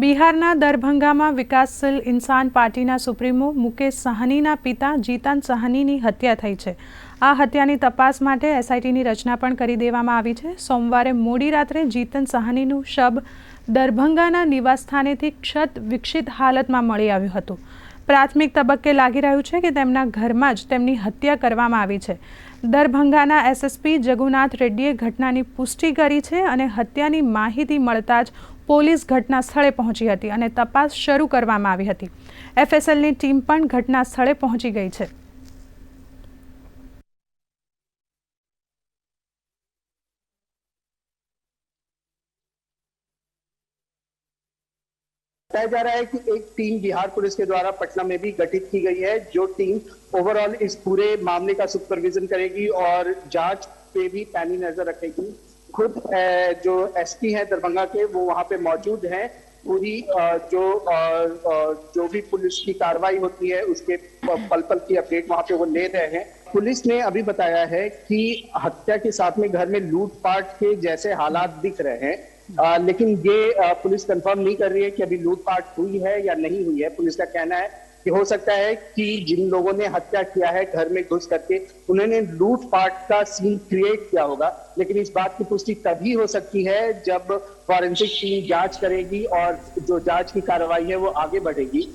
બિહારના દરભંગામાં વિકાસશીલ ઇન્સાન પાર્ટીના સુપ્રીમો મુકેશ સાહનીના પિતા જીતાન સાહનીની હત્યા થઈ છે. આ હત્યાની તપાસ માટે એસઆઈટીની રચના પણ કરી દેવામાં આવી છે. સોમવારે મોડી રાત્રે જીતન સાહનીનું શબ દરભંગાના નિવાસસ્થાનેથી ક્ષત વિકસિત હાલતમાં મળી આવ્યું હતું. પ્રાથમિક તબક્કે લાગી રહ્યું છે કે તેમના ઘરમાં જ તેમની હત્યા કરવામાં આવી છે. દરભંગાના એસએસપી જગુનાથ રેડ્ડીએ ઘટનાની પુષ્ટિ કરી છે અને હત્યાની માહિતી મળતા જ પોલીસ ઘટના સ્થળે પહોંચી હતી અને તપાસ શરૂ કરવામાં આવી હતી એફએસએલની ટીમ પણ ઘટના સ્થળે પહોંચી ગઈ છે बताया जा रहा है कि एक टीम बिहार पुलिस के द्वारा पटना में भी गठित की गई है जो टीम ओवरऑल इस पूरे मामले का सुपरविजन करेगी और जांच पे भी पैनी नजर रखेगी खुद जो एसपी हैं दरभंगा के वो वहाँ पे मौजूद हैं। पूरी जो जो भी पुलिस की कार्रवाई होती है उसके पल पल की अपडेट वहाँ पे वो ले रहे हैं। पुलिस ने अभी बताया है कि हत्या के साथ में घर में लूटपाट के जैसे हालात दिख रहे हैं। आ, लेकिन ये पुलिस कंफर्म नहीं कर रही है कि अभी लूटपाट हुई है या नहीं हुई है। पुलिस का कहना है कि हो सकता है कि जिन लोगों ने हत्या किया है घर में घुस करके, उन्होंने लूटपाट का सीन क्रिएट किया होगा। लेकिन इस बात की पुष्टि तभी हो सकती है जब फॉरेंसिक टीम जाँच करेगी और जो जाँच की कार्रवाई है वो आगे बढ़ेगी।